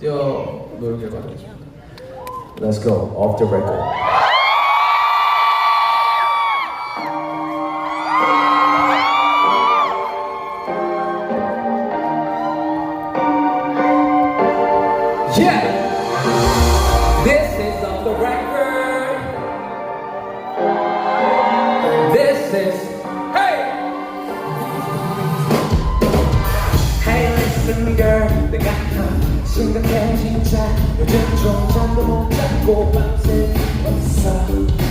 뛰어놀길 바라겠습니다. Let's go off the record. Yeah! This is on the record. This is. listen, girl. 내가 더 심각해, 진짜. 요즘 좀 잠도 못 자고 밤새 없어.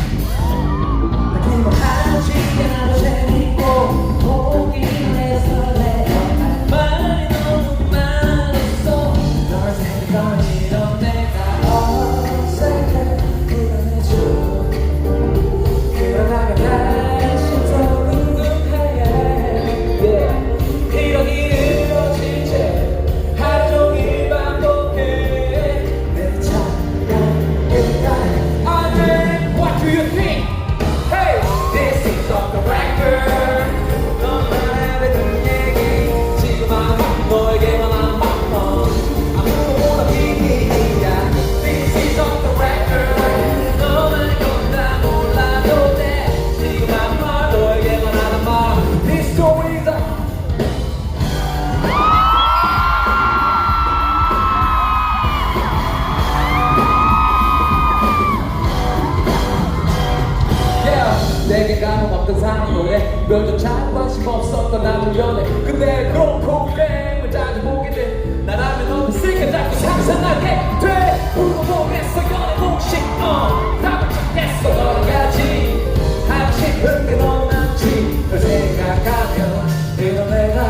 boy game 없던 사람 노래 몇주차 관심 없었던 나도 연애. 근데 그렇고 유행을 자주 보게 돼. 나라면 너무 슬게 자꾸 상상하게 돼. 궁금했어. 연애 공식 어 답을 찾겠어. 여러 가지. 하고 싶은 게 너무 많지. 널 생각하면 이런 내가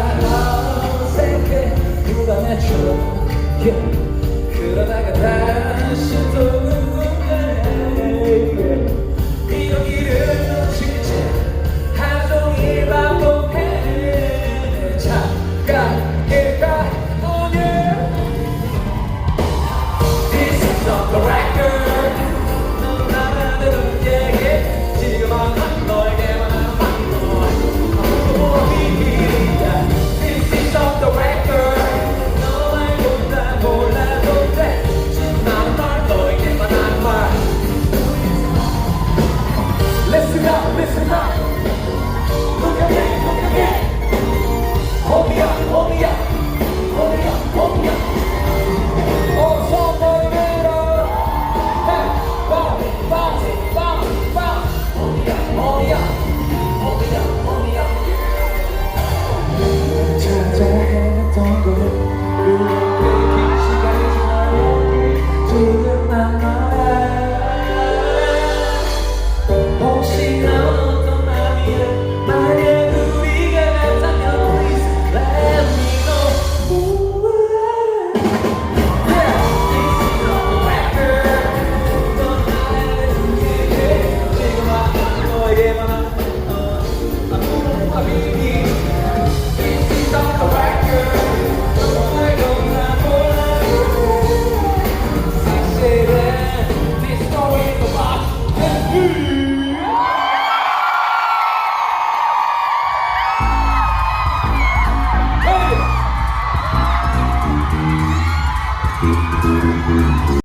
어색해. 불안해져 yeah.